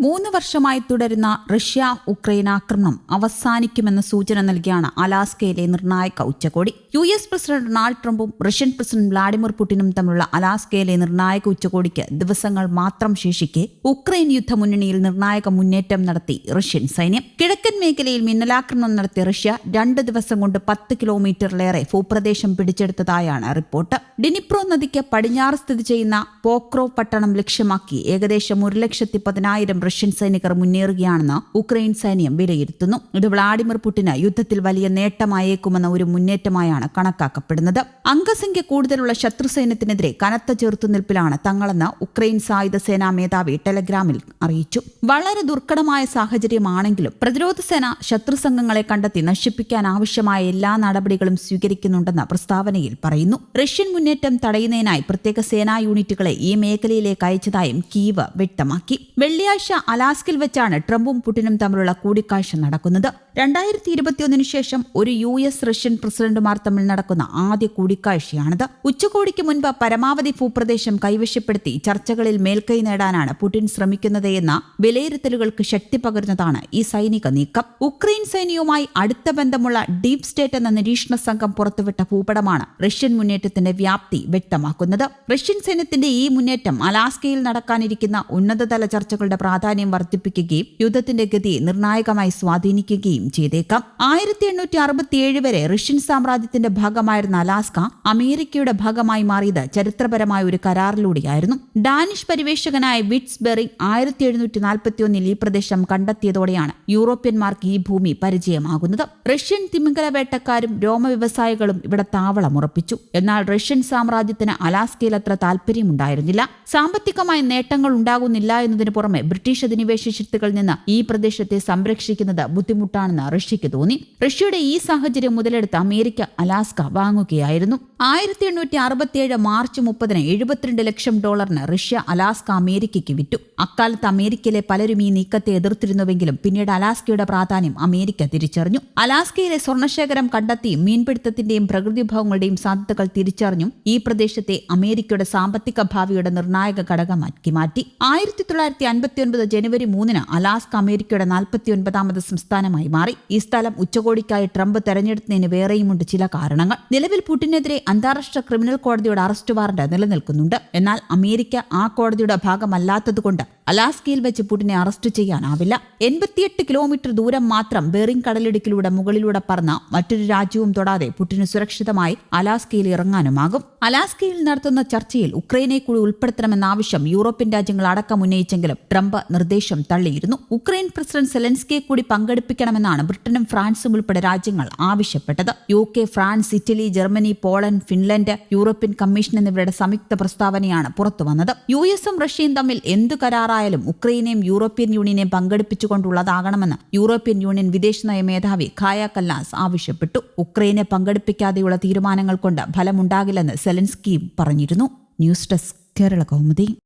മൂന്ന് വർഷമായി തുടരുന്ന റഷ്യ ഉക്രൈൻ ആക്രമണം അവസാനിക്കുമെന്ന സൂചന നൽകിയാണ് അലാസ്കയിലെ നിർണായക ഉച്ചകോടി. യു എസ് പ്രസിഡന്റ് ഡൊണാൾഡ് ട്രംപും റഷ്യൻ പ്രസിഡന്റ് വ്ളാഡിമിർ പുടിനും തമ്മിലുള്ള അലാസ്കയിലെ നിർണായക ഉച്ചകോടിക്ക് ദിവസങ്ങൾ മാത്രം ശേഷിക്കെ ഉക്രൈൻ യുദ്ധമുന്നണിയിൽ നിർണായക മുന്നേറ്റം നടത്തി റഷ്യൻ സൈന്യം. കിഴക്കൻ മേഖലയിൽ മിന്നലാക്രമണം നടത്തിയ റഷ്യ രണ്ട് ദിവസം കൊണ്ട് പത്ത് കിലോമീറ്ററിലേറെ ഭൂപ്രദേശം പിടിച്ചെടുത്തതായാണ് റിപ്പോർട്ട്. ഡിനിപ്രോ നദിക്ക് പടിഞ്ഞാറ് സ്ഥിതി ചെയ്യുന്ന പോക്രോ പട്ടണം ലക്ഷ്യമാക്കി ഏകദേശം ഒരു ലക്ഷത്തി പതിനായിരം റഷ്യൻ സൈനികർ മുന്നേറുകയാണെന്ന് ഉക്രൈൻ സൈന്യം വിലയിരുത്തുന്നു. ഇത് വ്ളാഡിമിർ പുടിന് യുദ്ധത്തിൽ വലിയ നേട്ടമായേക്കുമെന്ന ഒരു മുന്നേറ്റമായാണ് കണക്കാക്കപ്പെടുന്നത്. അംഗസംഖ്യ കൂടുതലുള്ള ശത്രു സൈന്യത്തിനെതിരെ കനത്ത ചെറുത്തുനിൽപ്പിലാണ് തങ്ങളെന്ന് ഉക്രൈൻ സായുധ സേനാ മേധാവി ടെലഗ്രാമിൽ അറിയിച്ചു. വളരെ ദുർഘടമായ സാഹചര്യമാണെങ്കിലും പ്രതിരോധ സേന ശത്രു സംഘങ്ങളെ കണ്ടെത്തി നശിപ്പിക്കാൻ ആവശ്യമായ എല്ലാ നടപടികളും സ്വീകരിക്കുന്നുണ്ടെന്ന് പ്രസ്താവനയിൽ പറയുന്നു. റഷ്യൻ മുന്നേറ്റം തടയുന്നതിനായി പ്രത്യേക സേനാ യൂണിറ്റുകളെ ഈ മേഖലയിലേക്ക് അയച്ചതായും കീവ് വ്യക്തമാക്കി. വെള്ളിയാഴ്ച അലാസ്കിൽ വെച്ചാണ് ട്രംപും പുടിനും തമ്മിലുള്ള കൂടിക്കാഴ്ച നടക്കുന്നത്. രണ്ടായിരത്തി ഇരുപത്തിയൊന്നിനു ശേഷം ഒരു യു എസ് റഷ്യൻ പ്രസിഡന്റുമാർ തമ്മിൽ നടക്കുന്ന ആദ്യ കൂടിക്കാഴ്ചയാണിത്. ഉച്ചകോടിക്ക് മുൻപ് പരമാവധി ഭൂപ്രദേശം കൈവശപ്പെടുത്തി ചർച്ചകളിൽ മേൽക്കൈ നേടാനാണ് പുടിൻ ശ്രമിക്കുന്നതെന്ന വിലയിരുത്തലുകൾക്ക് ശക്തി പകരുന്നതാണ് ഈ സൈനിക നീക്കം. ഉക്രൈൻ സൈന്യവുമായി അടുത്ത ബന്ധമുള്ള ഡീപ് സ്റ്റേറ്റ് എന്ന നിരീക്ഷണ സംഘം പുറത്തുവിട്ട ഭൂപടമാണ് റഷ്യൻ മുന്നേറ്റത്തിന്റെ വ്യാപ്തി വ്യക്തമാക്കുന്നത്. റഷ്യൻ സൈന്യത്തിന്റെ ഈ മുന്നേറ്റം അലാസ്കയിൽ നടക്കാനിരിക്കുന്ന ഉന്നതതല ചർച്ചകളുടെ പ്രാധാന്യം വർദ്ധിപ്പിക്കുകയും യുദ്ധത്തിന്റെ ഗതി നിർണായകമായി സ്വാധീനിക്കുകയും ചെയ്തേക്കാം. ആയിരത്തി എണ്ണൂറ്റി അറുപത്തിയേഴ് വരെ റഷ്യൻ സാമ്രാജ്യത്തിന്റെ ഭാഗമായിരുന്ന അലാസ്ക അമേരിക്കയുടെ ഭാഗമായി മാറിയത് ചരിത്രപരമായ ഒരു കരാറിലൂടെയായിരുന്നു. ഡാനിഷ് പരിവേഷകനായ വിറ്റ്സ് ബെറിംഗ് ആയിരത്തി എഴുന്നൂറ്റി നാൽപ്പത്തി ഒന്നിൽ ഈ പ്രദേശം കണ്ടെത്തിയതോടെയാണ് യൂറോപ്യന്മാർക്ക് ഈ ഭൂമി പരിചയമാകുന്നത്. റഷ്യൻ തിമിംഗല വേട്ടക്കാരും രോമ വ്യവസായികളും ഇവിടെ താവളമുറപ്പിച്ചു. എന്നാൽ റഷ്യൻ സാമ്രാജ്യത്തിന് അലാസ്കയിൽ അത്ര താല്പര്യമുണ്ടായിരുന്നില്ല. സാമ്പത്തികമായ നേട്ടങ്ങൾ ഉണ്ടാകുന്നില്ല എന്നതിന് പുറമെ ബ്രിട്ടീഷ് അധിനിവേശ ശക്തികളിൽ നിന്ന് ഈ പ്രദേശത്തെ സംരക്ഷിക്കുന്നത് ബുദ്ധിമുട്ടാണെന്ന് റഷ്യയ്ക്ക് തോന്നി. റഷ്യയുടെ ഈ സാഹചര്യം മുതലെടുത്ത് അമേരിക്ക അലാസ്ക വാങ്ങുകയായിരുന്നു. ആയിരത്തി എണ്ണൂറ്റി അറുപത്തിയേഴ് മാർച്ച് മുപ്പതിന് എഴുപത്തിരണ്ട് ലക്ഷം ഡോളറിന് റഷ്യ അലാസ്ക അമേരിക്കയ്ക്ക് വിറ്റു. അക്കാലത്ത് അമേരിക്കയിലെ പലരും ഈ നീക്കത്തെ എതിർത്തിരുന്നുവെങ്കിലും പിന്നീട് അലാസ്കയുടെ പ്രാധാന്യം അമേരിക്ക തിരിച്ചറിഞ്ഞു. അലാസ്കയിലെ സ്വർണശേഖരം കണ്ടെത്തിയും മീൻപിടുത്തത്തിന്റെയും പ്രകൃതിവിഭവങ്ങളുടെയും സാധ്യതകൾ തിരിച്ചറിഞ്ഞും ഈ പ്രദേശത്തെ അമേരിക്കയുടെ സാമ്പത്തിക ഭാവിയുടെ നിർണായക ഘടകമാക്കി മാറ്റി. ആയിരത്തി തൊള്ളായിരത്തി അൻപത്തിയൊൻപത് ജനുവരി മൂന്നിന് അലാസ്ക അമേരിക്കയുടെ നാൽപ്പത്തിയൊൻപതാമത് സംസ്ഥാനമായി മാറി. ഈ സ്ഥലം ഉച്ചകോടിക്കായി ട്രംപ് തെരഞ്ഞെടുത്തതിന് വേറെയുമുണ്ട് ചില കാരണങ്ങൾ. നിലവിൽ പുടിനെതിരെ അന്താരാഷ്ട്ര ക്രിമിനൽ കോടതിയുടെ അറസ്റ്റ് വാറന്റ് നിലനിൽക്കുന്നുണ്ട്. എന്നാൽ അമേരിക്ക ആ കോടതിയുടെ ഭാഗമല്ലാത്തതുകൊണ്ട് അലാസ്കയിൽ വെച്ച് പുടിനെ അറസ്റ്റ് ചെയ്യാനാവില്ല. എൺപത്തിയെട്ട് കിലോമീറ്റർ ദൂരം മാത്രം ബെറിംഗ് കടലിടുക്കിലൂടെ മുകളിലൂടെ പറന്ന മറ്റൊരു രാജ്യവും തൊടാതെ പുടിന് സുരക്ഷിതമായി അലാസ്കയിൽ ഇറങ്ങാനുമാകും. അലാസ്കയിൽ നടത്തുന്ന ചർച്ചയിൽ ഉക്രൈനെ കൂടി ഉൾപ്പെടുത്തണമെന്ന ആവശ്യം യൂറോപ്യൻ രാജ്യങ്ങൾ അടക്കം ഉന്നയിച്ചെങ്കിലും ട്രംപ് നിർദ്ദേശം തള്ളിയിരുന്നു. ഉക്രൈൻ പ്രസിഡന്റ് സെലൻസ്കിയെ കൂടി പങ്കെടുപ്പിക്കണമെന്നാണ് ബ്രിട്ടനും ഫ്രാൻസും ഉൾപ്പെടെ രാജ്യങ്ങൾ ആവശ്യപ്പെട്ടത്. U K France Italy Germany Poland Finland European commission എന്നിവരുടെ സംയുക്ത പ്രസ്താവനയാണ് പുറത്തുവന്നത്. യു എസും റഷ്യയും തമ്മിൽ എന്തു കരാറായാലും ഉക്രൈനെയും യൂറോപ്യൻ യൂണിയനെയും പങ്കെടുപ്പിച്ചുകൊണ്ടുള്ളതാകണമെന്ന് യൂറോപ്യൻ യൂണിയൻ വിദേശനയ മേധാവി ഖായ കല്ലാസ് ആവശ്യപ്പെട്ടു. ഉക്രൈനെ പങ്കെടുപ്പിക്കാതെയുള്ള തീരുമാനങ്ങൾ കൊണ്ട് ഫലമുണ്ടാകില്ലെന്ന് സെലൻസ്കിയും പറഞ്ഞിരുന്നു. News desk Kerala Kaumudi.